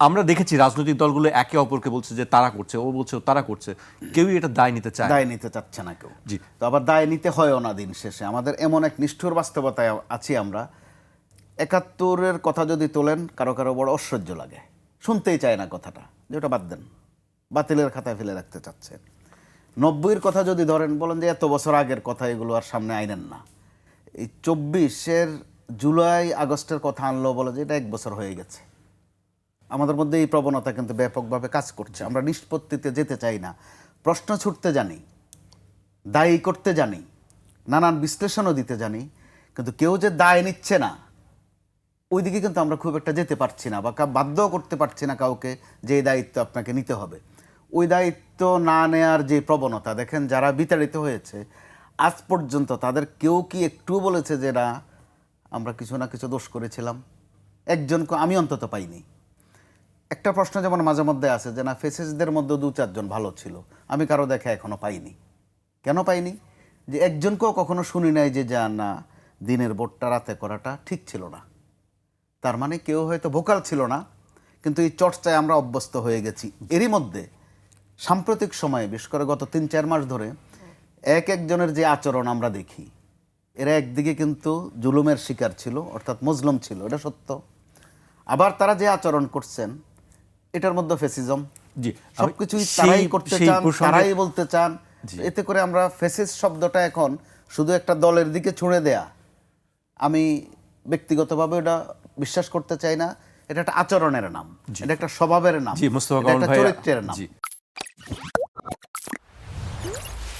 আমরা দেখেছি রাজনৈতিক দলগুলো একে অপরকে বলছে যে তারা করছে ও বলছে তারা করছে। কেউই এটা দায় নিতে চায় দায় নিতে চাচ্ছে না কেউ। জি। তো আবার দায় নিতে হয়ও না দিন শেষে। আমাদের এমন এক নিষ্ঠুর বাস্তবতায় আছি আমরা। একাত্তরের কথা যদি তোলেন কারও কারও বড় অসহ্য লাগে। শুনতেই চায় না কথাটা যে ওটা বাদ দেন। বাতিলের খাতায় ফেলে রাখতে চাচ্ছেন। নব্বইয়ের কথা যদি ধরেন বলেন যে এত বছর আগের কথা এগুলো আর সামনে আইনেন না। এই চব্বিশের জুলাই আগস্টের কথা আনলো বলে যে এটা এক বছর হয়ে গেছে। আমাদের মধ্যে এই প্রবণতা কিন্তু ব্যাপকভাবে কাজ করছে। আমরা নিষ্পত্তিতে যেতে চাই না। প্রশ্ন ছুটতে জানি, দায়ী করতে জানি, নানান বিশ্লেষণও দিতে জানি, কিন্তু কেউ যে দায় নিচ্ছে না, ওইদিকে কিন্তু আমরা খুব একটা যেতে পারছি না বা বাধ্যও করতে পারছি না কাউকে যে দায়িত্ব আপনাকে নিতে হবে। ওই দায়িত্ব না নেয়ার যে প্রবণতা, দেখেন যারা বিতাড়িত হয়েছে, আজ পর্যন্ত তাদের কেউ কি একটু বলেছে যে, না, আমরা কিছু না কিছু দোষ করেছিলাম। একজনকে আমি অন্তত পাইনি। একটা প্রশ্ন যেমন মাঝে মধ্যে আছে যে, না, ফেসেসদের মধ্যে দু চারজন ভালো ছিল। আমি কারও দেখা এখনও পাইনি। কেন পাইনি? যে একজনকেও কখনো শুনি নাই যে, যা, না, দিনের ভোটটা, রাতে করাটা ঠিক ছিল না। তার মানে কেউ হয়তো ভোকাল ছিল না, কিন্তু এই চর্চায় আমরা অভ্যস্ত হয়ে গেছি। এরই মধ্যে সাম্প্রতিক সময়ে, বিশেষ করে গত তিন, চার মাস ধরে, এক একজনের যে আচরণ আমরা দেখি, এরা একদিকে কিন্তু জুলুমের শিকার ছিল, অর্থাৎ মজলুম ছিল, এটা সত্য। আবার তারা যে আচরণ করছেন এটার মধ্যে ফেসিজম জি সবকিছুই তারাই করতে চান তারাই বলতে চান। এতে করে আমরা ফেসিস শব্দটা এখন শুধু একটা দলের দিকে ছুঁড়ে দেয়া। আমি ব্যক্তিগতভাবে এটা বিশ্বাস করতে চাই না। এটা একটা আচরণের নাম এটা একটা স্বভাবের নাম এটা একটা চরিত্রের নাম।